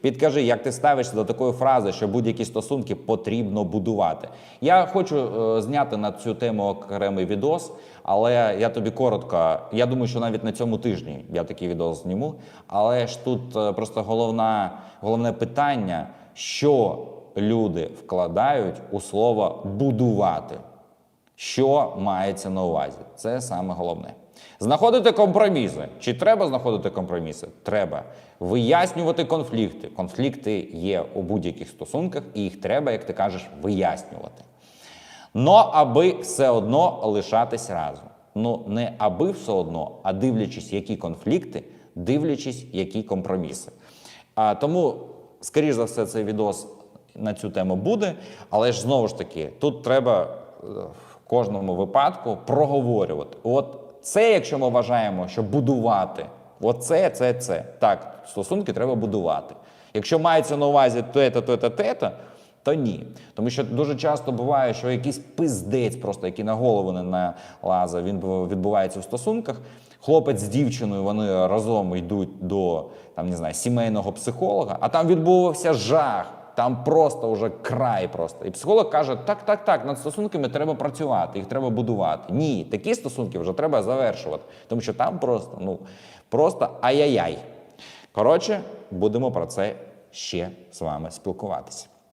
Підкажи, як ти ставишся до такої фрази, що будь-які стосунки потрібно будувати. Я хочу е, зняти на цю тему окремий відос, але я тобі коротко. Я думаю, що навіть на цьому тижні я такий відос зніму. Але ж тут е, просто головна, головне питання, що люди вкладають у слово будувати. Що мається на увазі? Це саме головне. Знаходити компроміси. Чи треба знаходити компроміси? Треба. Вияснювати конфлікти. Конфлікти є у будь-яких стосунках, і їх треба, як ти кажеш, вияснювати. Но аби все одно лишатись разом. Ну не аби все одно, а дивлячись, які конфлікти, дивлячись, які компроміси. А, тому, скоріш за все, цей відос на цю тему буде. Але ж знову ж таки, тут треба е, кожному випадку проговорювати. От це, якщо ми вважаємо, що будувати, оце, це, це. Так, стосунки треба будувати. Якщо мається на увазі те-то, те-то, те-то, то ні. Тому що дуже часто буває, що якийсь пиздець, просто який на голову не налазив, він відбувається в стосунках. Хлопець з дівчиною вони разом йдуть до там, не знаю, сімейного психолога, а там відбувався жах. Там просто вже край просто. І психолог каже: так, так, так, над стосунками треба працювати, їх треба будувати. Ні, такі стосунки вже треба завершувати. Тому що там просто, ну, просто ай-яй-яй. Коротше, будемо про це ще з вами спілкуватися.